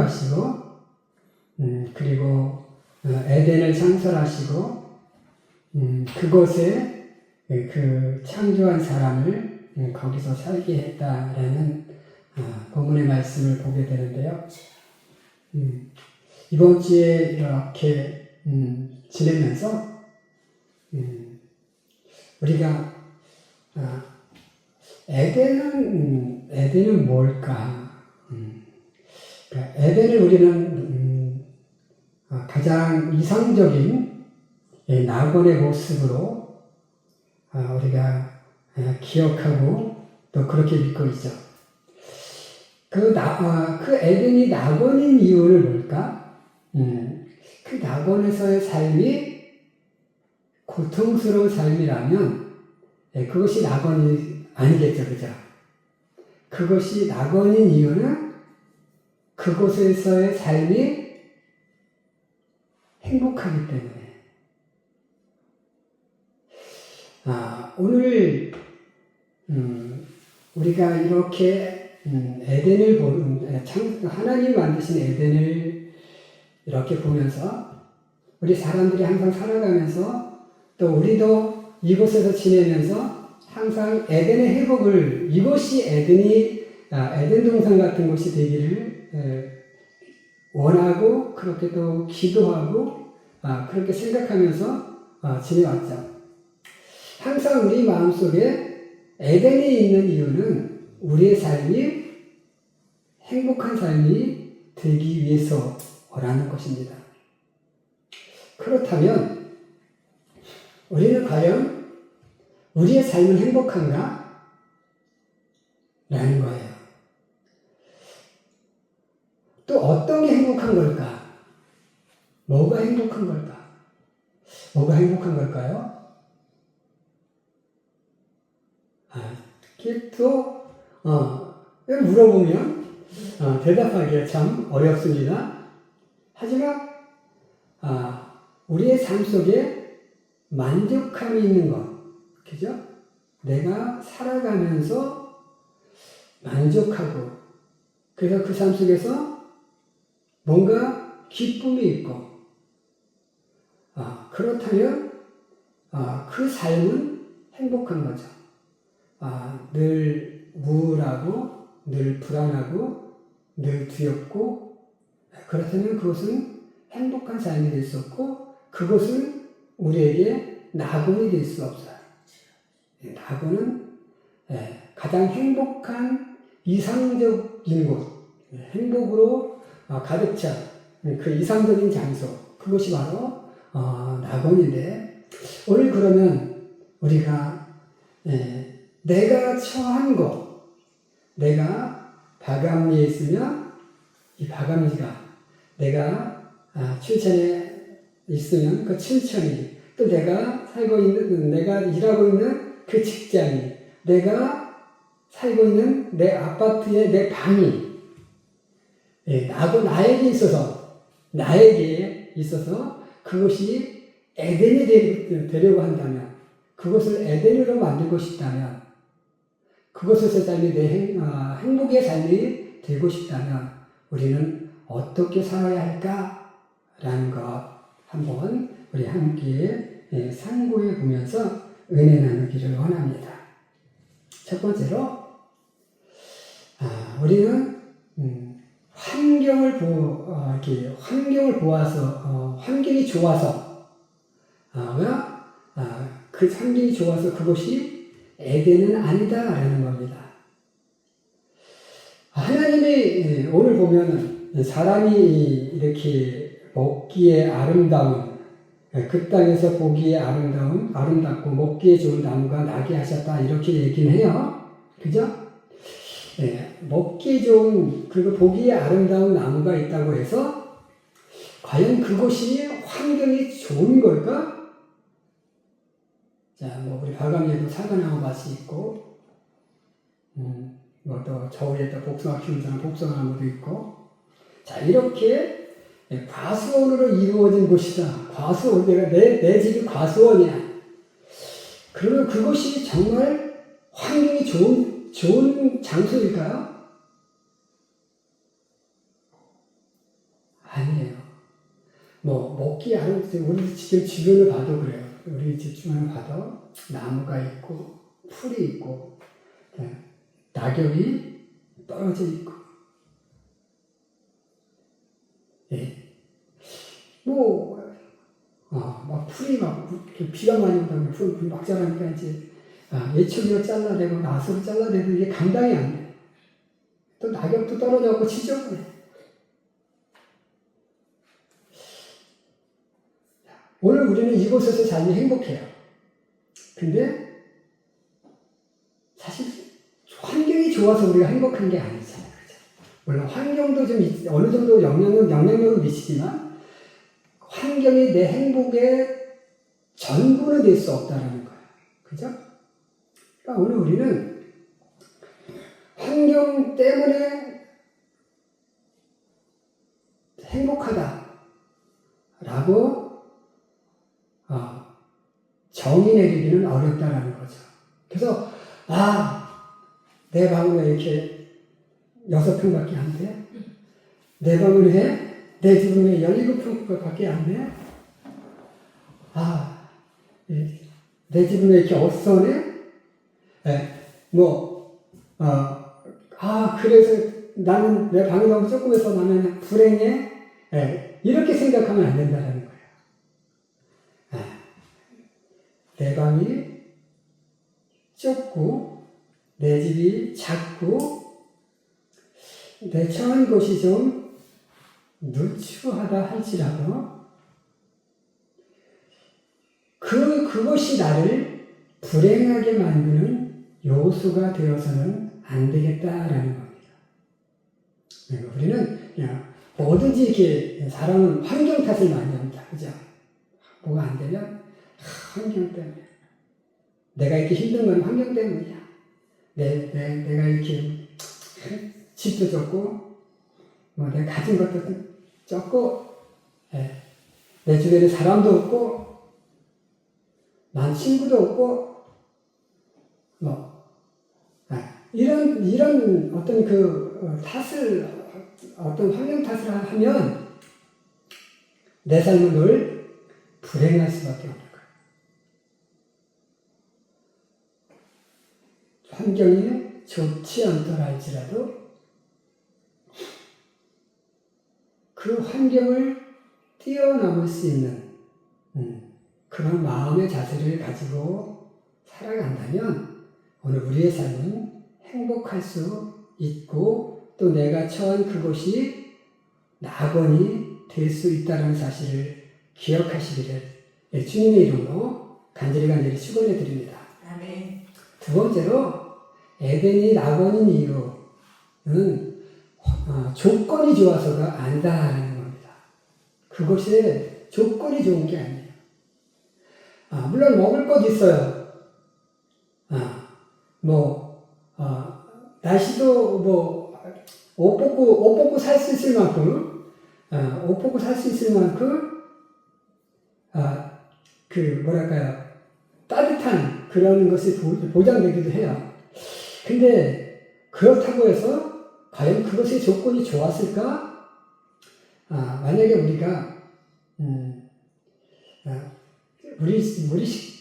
창조하시고 음, 그리고 어, 에덴을 창설하시고 음, 그곳에 그 창조한 사람을 음, 거기서 살게 했다라는 아, 본문의 말씀을 보게 되는데요. 음, 이번 주에 이렇게 음, 지내면서 음, 우리가 아, 에덴은 음, 에덴은 뭘까? 에덴을 우리는 음, 아, 가장 이상적인 예, 낙원의 모습으로 아, 우리가 아, 기억하고 또 그렇게 믿고 있죠. 그, 나, 아, 그 에덴이 낙원인 이유는 뭘까? 음, 그 낙원에서의 삶이 고통스러운 삶이라면 예, 그것이 낙원이 아니겠죠, 그죠? 그것이 낙원인 이유는 그곳에서의 삶이 행복하기 때문에. 아, 오늘, 음, 우리가 이렇게, 음, 에덴을 보는, 참, 하나님 만드신 에덴을 이렇게 보면서, 우리 사람들이 항상 살아가면서, 또 우리도 이곳에서 지내면서 항상 에덴의 회복을, 이곳이 에덴이, 아, 에덴 동산 같은 곳이 되기를 에, 원하고, 그렇게 또 기도하고, 아, 그렇게 생각하면서 아, 지내왔죠. 항상 우리 마음속에 에덴이 있는 이유는 우리의 삶이 행복한 삶이 되기 위해서라는 것입니다. 그렇다면 우리는 과연 우리의 삶은 행복한가? 라는 거예요. 또 어떤 게 행복한 걸까? 뭐가 행복한 걸까? 뭐가 행복한 걸까요? 아, 특히 또, 어, 물어보면, 어, 대답하기가 참 어렵습니다. 하지만, 아, 우리의 삶 속에 만족감이 있는 것, 그죠? 내가 살아가면서 만족하고, 그래서 그 삶 속에서 뭔가 기쁨이 있고, 아, 그렇다면, 아, 그 삶은 행복한 거죠. 아, 늘 우울하고, 늘 불안하고, 늘 두렵고, 그렇다면 그것은 행복한 삶이 될 수 없고, 그것은 우리에게 낙원이 될 수 없어요. 예, 낙원은 예, 가장 행복한 이상적인 곳, 예, 행복으로 어, 가득 찬 그 이상적인 장소, 그것이 바로 어, 낙원인데, 오늘 그러면 우리가 예, 내가 처한 곳, 내가 바감리에 있으면 이 바감리가 내가 아, 춘천에 있으면 그 춘천이 또 내가 살고 있는 내가 일하고 있는 그 직장이 내가 살고 있는 내 아파트의 내 방이 예, 나고 나에게 있어서 나에게 있어서 그것이 에덴이 되- 되려고 한다면 그것을 에덴으로 만들고 싶다면 그것에서 삶이 내 행, 아, 행복의 삶이 되고 싶다면 우리는 어떻게 살아야 할까라는 것 한번 우리 함께 예, 상고해 보면서 은혜 나누기를 원합니다. 첫 번째로 아, 우리는 음, 환경을 보 어, 이렇게 환경을 보아서 어, 환경이 좋아서 아, 가 아, 그 환경이 좋아서 그것이 에덴은 아니다라는 겁니다. 하나님이 예, 오늘 보면은 사람이 이렇게 먹기에 아름다운 예, 그 땅에서 보기에 아름다운 아름답고 먹기에 좋은 나무가 나게 하셨다 이렇게 얘기는 해요. 그죠? 예, 먹기에 좋은 그리고 보기에 아름다운 나무가 있다고 해서 과연 그곳이 환경이 좋은 걸까? 자, 뭐 우리 바감리에도 사과나무 밭이 있고, 음, 뭐또 저울에 또 복숭아 키우는 사람 복숭아나무도 있고, 자 이렇게 예, 과수원으로 이루어진 곳이다. 과수원 내가 내, 내 집이 과수원이야. 그러면 그것이 정말 환경이 좋은 좋은 장소일까요? 아니에요. 뭐 먹기 아름 우리 지금 주변을 봐도 그래요. 우리 집 주변을 봐도 나무가 있고 풀이 있고 네, 낙엽이 떨어져 있고 예. 뭐 아, 막 풀이 막 비가 많이 온다면 풀, 풀막 자라니까 이제 아, 예초기로 잘라내고 나서로 잘라내도 이게 감당이 안 돼. 또 낙엽도 떨어져갖고 지저분해. 오늘 우리는 이곳에서 살면 행복해요. 근데 사실 환경이 좋아서 우리가 행복한 게 아니잖아요. 그죠? 물론 환경도 좀 있- 어느 정도 영향을, 영향력을 미치지만 환경이 내 행복의 전부는 될 수 없다는 거예요. 그죠? 그러니까 오늘 우리는 환경 때문에 행복하다라고 어, 정의 내리기는 어렵다라는 거죠. 그래서 아, 내 방은 왜 이렇게 여섯 평밖에 안 돼? 내 방은 왜? 내 집은 왜 열일곱 평밖에 안 돼? 아, 이- 내 집은 왜 이렇게 어수선해? 예, 뭐, 어, 아, 그래서 나는 내 방이 너무 조금해서 나는 불행해? 예, 이렇게 생각하면 안 된다는 거예요. 예, 내 방이 좁고, 내 집이 작고, 내 처한 곳이 좀 누추하다 할지라도, 그, 그것이 나를 불행하게 만드는 요소가 되어서는 안 되겠다라는 겁니다. 네, 우리는 그냥 뭐든지 이렇게 사람은 환경 탓을 많이 합니다. 그죠? 뭐가 안 되면 아, 환경 때문에. 내가 이렇게 힘든 건 환경 때문이야. 내, 내, 내가 이렇게 집도 적고, 뭐 내가 가진 것도 적고, 예. 내 주변에 사람도 없고, 난 친구도 없고, 뭐, 아, 이런, 이런 어떤 그 어, 탓을, 어떤 환경 탓을 하면 내 삶은 늘 불행할 수밖에 없는 거예요. 환경이 좋지 않더라 할지라도 그 환경을 뛰어넘을 수 있는 음, 그런 마음의 자세를 가지고 살아간다면 오늘 우리의 삶은 행복할 수 있고 또 내가 처한 그곳이 낙원이 될 수 있다는 사실을 기억하시기를 예, 주님의 이름으로 간절히 간절히 축원해 드립니다. 아멘. 두 번째로 에덴이 낙원인 이유는 어, 조건이 좋아서가 아니다라는 겁니다. 그것이 조건이 좋은 게 아니에요. 아, 물론 먹을 것 있어요. 아, 뭐 어, 날씨도 뭐 옷 벗고 옷 벗고 살 수 있을 만큼 아, 옷 벗고 살 수 있을 만큼 아, 그 뭐랄까요 따뜻한 그런 것이 보- 보장되기도 해요. 근데 그렇다고 해서 과연 그것의 조건이 좋았을까? 아, 만약에 우리가 음, 아, 우리 우리 시-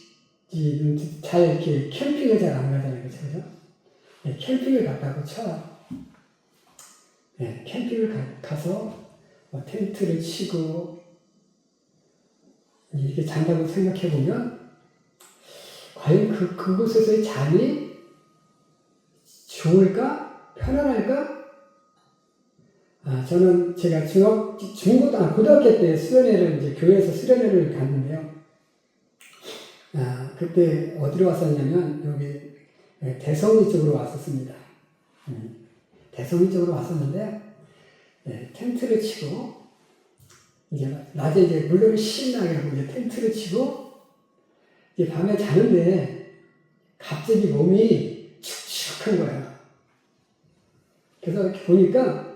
잘 이렇게 캠핑을 잘 안 가잖아요, 그렇죠? 네, 캠핑을 갔다고 쳐. 네, 캠핑을 가, 가서 뭐 텐트를 치고 이렇게 잔다고 생각해 보면 과연 그 그곳에서의 잠이 좋을까? 편안할까? 아, 저는 제가 중학, 중고, 아, 고등학교 때 수련회를 이제 교회에서 수련회를 갔는데요. 아, 그때 어디로 왔었냐면, 여기 예, 대성리 쪽으로 왔었습니다. 음, 대성리 쪽으로 왔었는데, 예, 텐트를 치고, 이제 낮에 이제 물놀이 신나게 하고 이제 텐트를 치고, 이제 밤에 자는데, 갑자기 몸이 축축한 거야. 그래서 이렇게 보니까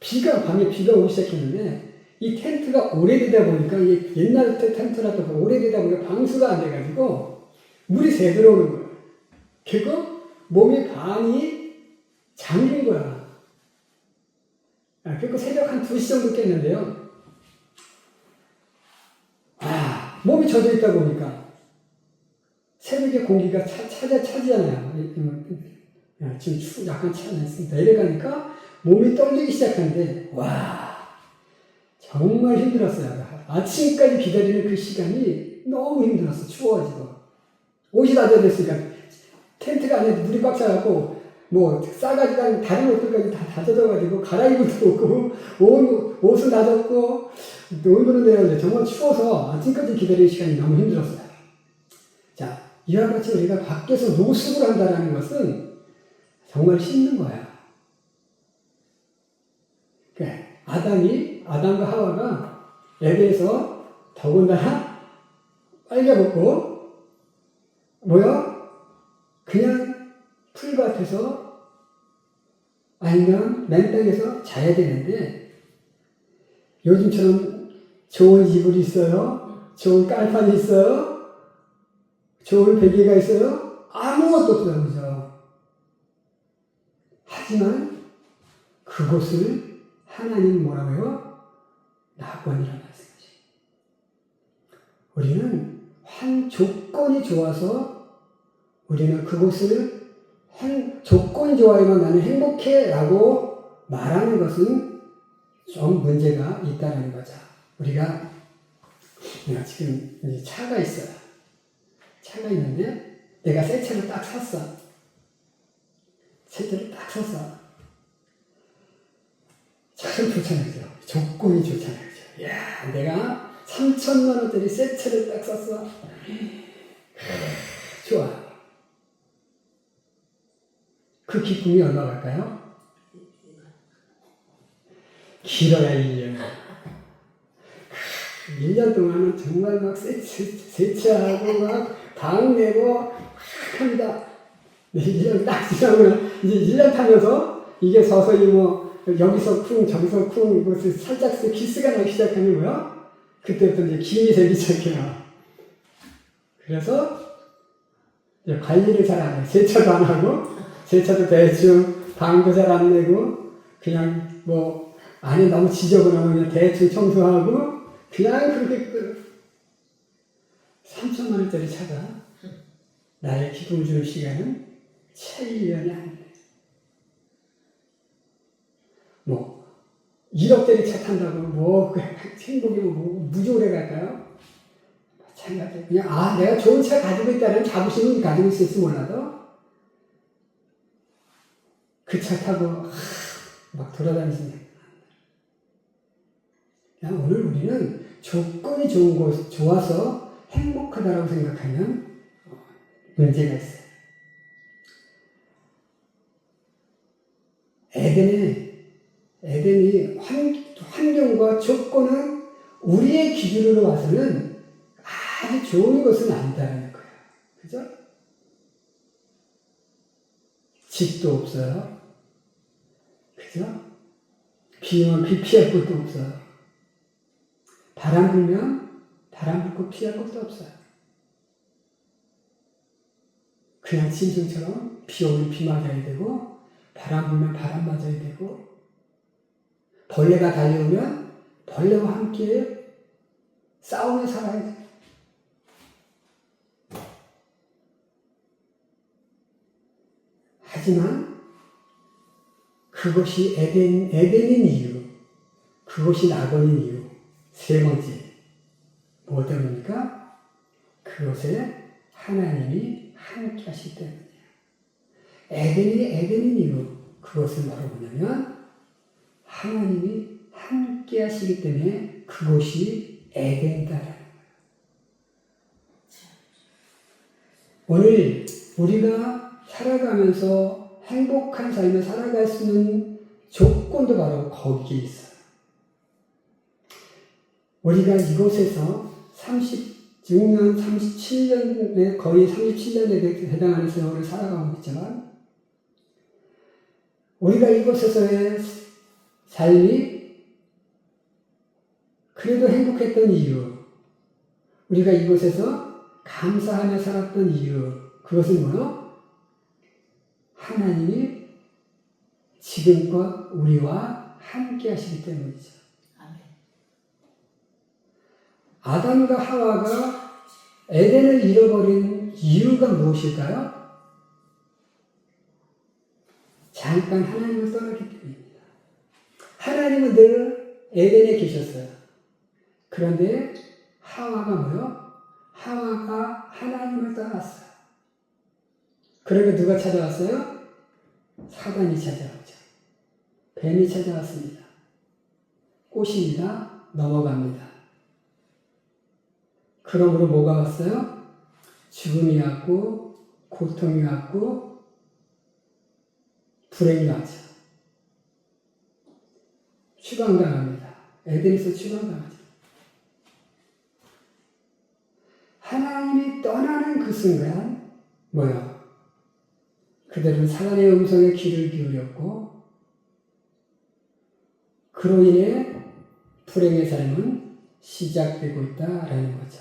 비가 밤에 비가 오기 시작했는데 이 텐트가 오래되다 보니까 이 옛날 때 텐트라도 오래되다 보니까 방수가 안 돼가지고 물이 새 들어오는 거예요. 그리고 몸이 반이 잠긴 거야. 아, 그리고 새벽 한 2시 정도 깼는데요. 아, 몸이 젖어 있다 보니까 새벽에 공기가 차, 차자, 차지잖아요. 지금 추, 약간 차냈습니다. 내려가니까 몸이 떨리기 시작하는데, 와, 정말 힘들었어요. 아침까지 기다리는 그 시간이 너무 힘들었어. 추워가지고. 옷이 다 젖었으니까. 텐트가 안에 물이 꽉 차갖고, 뭐, 싸가지고 한 다른 옷들까지 다, 다 젖어가지고, 갈아입을 도 없고, 옷, 옷은 다 젖고, 놀고는 내려오는데 정말 추워서 아침까지 기다리는 시간이 너무 힘들었어요. 자, 이와 같이 우리가 밖에서 노숙을 한다는 것은 정말 힘든 거야. 그러니까 아담이, 아담과 하와가 에덴에서 더군다나 빨개먹고, 뭐야? 그냥 풀밭에서 아니면 맨땅에서 자야 되는데, 요즘처럼 좋은 이불이 있어요? 좋은 깔판이 있어요? 좋은 베개가 있어요? 아무것도 없어요, 그죠? 하지만 그곳을 하나님 뭐라고요? 낙원이라고 말씀하죠. 우리는 한 조건이 좋아서 우리는 그곳을 행, 조건이 좋아야만 나는 행복해 라고 말하는 것은 좀 문제가 있다는 거죠. 우리가 지금 차가 있어요. 차가 있는데 내가 새 차를 딱 샀어. 새 차를 딱 샀어. 참 좋잖아요. 그죠? 조건이 좋잖아요. 그죠? 야 내가 3천만 원짜리 새 차를 딱 샀어. 좋아. 그 기쁨이 얼마 갈까요? 길어야 1년. 1년 동안은 정말 막 세차, 세차하고 막방 내고 막 합니다. 1년 딱 지나면 이제 1년 타면서 이게 서서히 뭐 여기서 쿵 저기서 쿵 이거 살짝 기스가 나기 시작하는 거야. 그때부터 이제 김이 되기 시작해요. 그래서 관리를 잘 안 해. 세차도 안 하고 세차도 대충 방도 잘 안 내고 그냥 뭐 안에 너무 지저분하면 그냥 대충 청소하고 그냥 그렇게 그 3천만 원짜리 차가 나의 기쁨을 주는 시간은 채 1년이 아닙니다. 뭐 1억짜리 차 탄다고 뭐그 행복이 뭐 무지 오래 갈까요? 마찬가지 그냥 아 내가 좋은 차 가지고 있다는 자부심은 가지고 있을지 몰라도 그 차 타고 하, 막 돌아다니시는 그냥 오늘 우리는 조건이 좋은 곳, 좋아서 행복하다라고 생각하면 어, 문제가 있어요. 에덴에, 에덴이 환, 환경과 조건은 우리의 기준으로 봐서는 아주 좋은 것은 아니다라는 거예요. 그죠? 집도 없어요. 그죠? 비 오면 비 피할 곳도 없어요. 바람 불면 바람 불고 피할 곳도 없어요. 그냥 짐승처럼 비 오면 비 맞아야 되고 바람 불면 바람 맞아야 되고 벌레가 달려오면 벌레와 함께 싸우며 살아야 돼. 하지만 그것이 에덴, 에덴인 이유, 그것이 낙원인 이유, 세 번째, 뭐 때문입니까? 그것에 하나님이 함께 하시기 때문이에요. 에덴이 에덴인 이유, 그것은 바로 뭐냐면, 하나님이 함께 하시기 때문에 그곳이 에덴이다라는 거예요. 오늘 우리가 살아가면서 행복한 삶을 살아갈 수 있는 조건도 바로 거기에 있어요. 우리가 이곳에서 36년, 37년에 거의 37년에 해당하는 세월을 살아가고 있지만 우리가 이곳에서의 삶이 그래도 행복했던 이유, 우리가 이곳에서 감사하며 살았던 이유, 그것은 뭐요? 하나님이 지금껏 우리와 함께 하시기 때문이죠. 아멘. 아담과 하와가 에덴을 잃어버린 이유가 무엇일까요? 잠깐 하나님을 떠났기 때문입니다. 하나님은 늘 에덴에 계셨어요. 그런데 하와가 뭐요? 하와가 하나님을 떠났어요. 그러니까 누가 찾아왔어요? 사단이 찾아왔죠. 뱀이 찾아왔습니다. 꽃입니다. 넘어갑니다. 그러므로 뭐가 왔어요? 죽음이 왔고, 고통이 왔고, 불행이 왔죠. 추방당합니다. 에덴에서 추방당하죠. 하나님이 떠나는 그 순간, 뭐야? 그들은 사단의 음성에 귀를 기울였고, 그로 인해 불행의 삶은 시작되고 있다라는 거죠.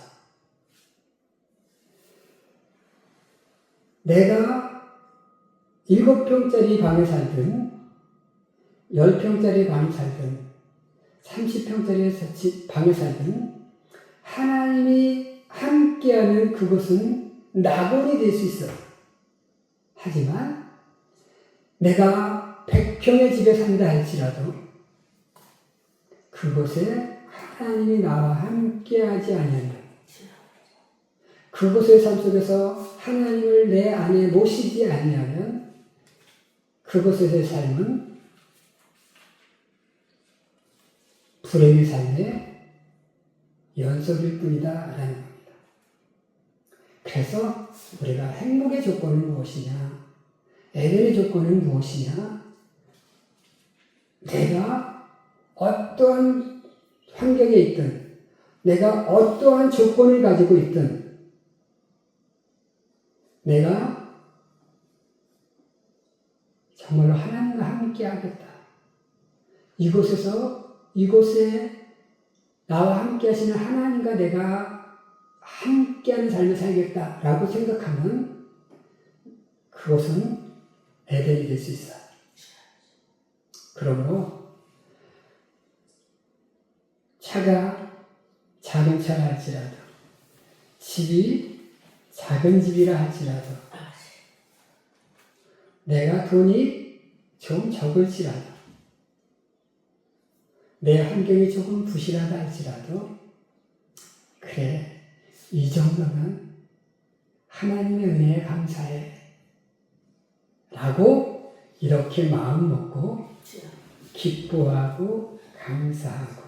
내가 일곱 평짜리 방에 살든, 열 평짜리 방에 살든, 삼십 평짜리 방에 살든, 하나님이 함께하는 그곳은 낙원이 될 수 있어. 하지만, 내가 백평의 집에 산다 할지라도, 그곳에 하나님이 나와 함께하지 아니한다. 그곳의 삶 속에서 하나님을 내 안에 모시지 아니하면 그곳에서의 삶은 불행의 삶의 연속일 뿐이다라는 겁니다. 그래서 우리가 행복의 조건은 무엇이냐? 에덴의 조건은 무엇이냐? 내가 어떠한 환경에 있든, 내가 어떠한 조건을 가지고 있든, 내가 정말로 하나님과 함께 하겠다. 이곳에서, 이곳에 나와 함께 하시는 하나님과 내가 함께하는 삶을 살겠다. 라고 생각하면 그것은 에덴이 될 수 있어요. 그러므로 차가 작은 차라 할지라도 집이 작은 집이라 할지라도 내가 돈이 좀 적을지라도 내 환경이 조금 부실하다 할지라도 그래 이 정도면 하나님의 은혜에 감사해 라고 이렇게 마음 먹고 기뻐하고 감사하고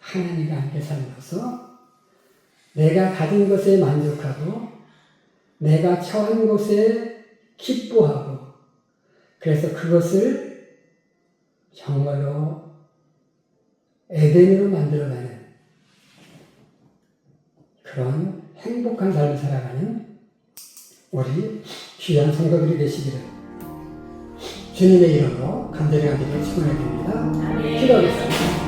하나님과 함께 살면서 내가 가진 것에 만족하고 내가 처한 곳에 기뻐하고 그래서 그것을 정말로 에덴으로 만들어가는 그런 행복한 삶을 살아가는 우리 귀한 성도들이 되시기를 주님의 이름으로 간절히 간절히 축원해 드립니다. 기도하겠습니다.